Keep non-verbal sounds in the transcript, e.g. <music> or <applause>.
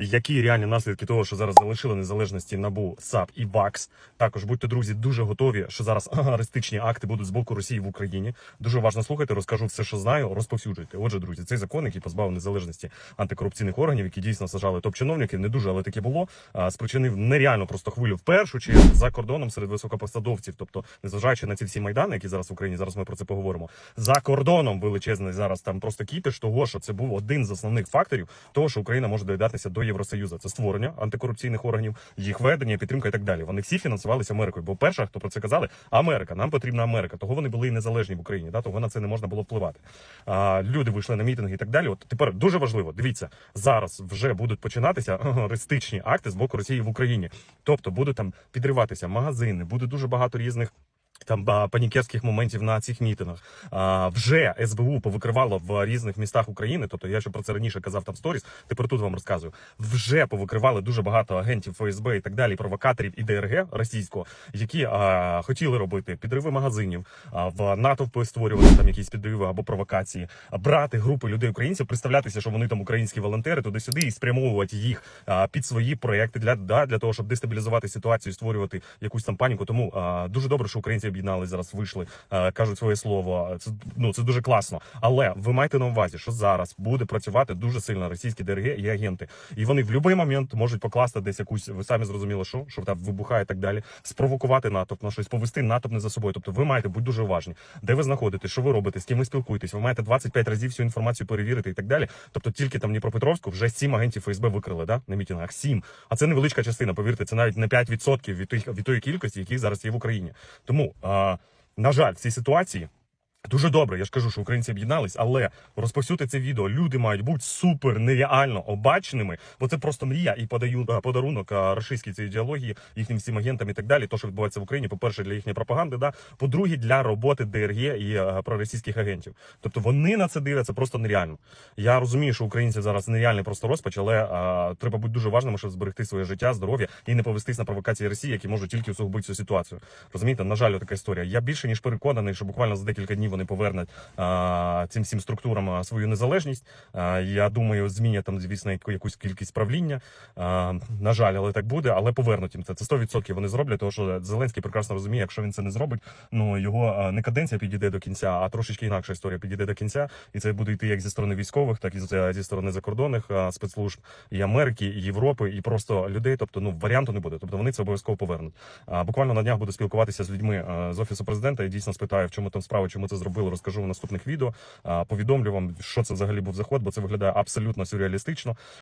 Які реальні наслідки того, що зараз залишили незалежності НАБУ, САП і ВАКС? Також будьте друзі, дуже готові, що зараз <laughs> аристичні акти будуть з боку Росії в Україні. Дуже уважно слухайте, розкажу все, що знаю. Розповсюджуйте. Отже, друзі, цей закон, який позбавив незалежності антикорупційних органів, які дійсно сажали топ-чиновників, не дуже, але таке було. Спричинив нереально просто хвилю в першу чергу за кордоном серед високопосадовців. Тобто, незважаючи на ці всі майдани, які зараз в Україні, зараз ми про це поговоримо. За кордоном величезний зараз там просто кіпіш того, що це був один з основних факторів того, що Україна може доєднатися до Євросоюзу. Це створення антикорупційних органів, їх ведення, підтримка і так далі. Вони всі фінансувалися Америкою. Бо перша, хто про це казали, Америка. Нам потрібна Америка. Того вони були і незалежні в Україні. Да? Того на це не можна було впливати. А, люди вийшли на мітинги і так далі. От тепер дуже важливо. Дивіться, зараз вже будуть починатися ристичні акти з боку Росії в Україні. Тобто будуть там підриватися магазини, буде дуже багато різних. Там панікерських моментів на цих мітингах а, вже СБУ повикривало в різних містах України. Тобто я ще про це раніше казав там сторіс. Тепер тут вам розказую. Вже повикривали дуже багато агентів ФСБ і так далі, провокаторів і ДРГ російського, які а, хотіли робити підриви магазинів, а, в натовпи створювати там якісь підриви або провокації, брати групи людей українців, представлятися, що вони там українські волонтери туди-сюди і спрямовувати їх а, під свої проекти для, да, для того, щоб дестабілізувати ситуацію, створювати якусь там паніку. Тому а, дуже добре, що українці об'єднались зараз, вийшли, кажуть своє слово. Це ну це дуже класно. Але ви маєте на увазі, що зараз буде працювати дуже сильно російські ДРГ і агенти, і вони в будь-який момент можуть покласти десь якусь. Ви самі зрозуміли, що що там вибухає і так далі, спровокувати натовп на щось, повести натовп не за собою. Тобто, ви маєте бути дуже уважні, де ви знаходитесь, що ви робите, з ким ви спілкуєтесь. Ви маєте 25 разів всю інформацію перевірити і так далі. Тобто, тільки там Дніпропетровську вже сім агентів ФСБ викрили, да на мітингах. Сім. А це невеличка частина. Повірте, це навіть не 5% від тих від тої кількості, які зараз є в Україні. Тому на жаль, в цій ситуації. Дуже добре, я ж кажу, що українці об'єднались, але розповсюдити це відео. Люди мають бути супер нереально обаченими, бо це просто мрія і подаю е, подарунок е, рашистській цій ідеології, їхнім всім агентам і так далі. То, що відбувається в Україні, по-перше, для їхньої пропаганди, да по-друге, для роботи ДРГ і е, проросійських агентів. Тобто вони на це дивляться просто нереально. Я розумію, що українці зараз нереальний просто розпач, але е, треба бути дуже важними, щоб зберегти своє життя, здоров'я і не повестись на провокації Росії, які можуть тільки усугубити цю ситуацію. Розумієте, на жаль, така історія. Я більше ніж переконаний, що буквально за декілька днів вони повернуть а, цим всім структурам свою незалежність. А, я думаю, змінять там, звісно, якусь кількість правління. А, на жаль, але так буде, але повернуть їм це. Це 100% вони зроблять, тому що Зеленський прекрасно розуміє, якщо він це не зробить, ну його не каденція підійде до кінця, а трошечки інакша історія підійде до кінця. І це буде йти як зі сторони військових, так і зі сторони закордонних спецслужб і Америки, і Європи, і просто людей. Тобто, ну варіанту не буде. Тобто вони це обов'язково повернуть. А, буквально на днях буду спілкуватися з людьми з офісу президента і дійсно спитаю, в чому там справа, чому це зробили. Розкажу в наступних відео. Повідомлю вам, що це взагалі був заход, бо це виглядає абсолютно сюрреалістично.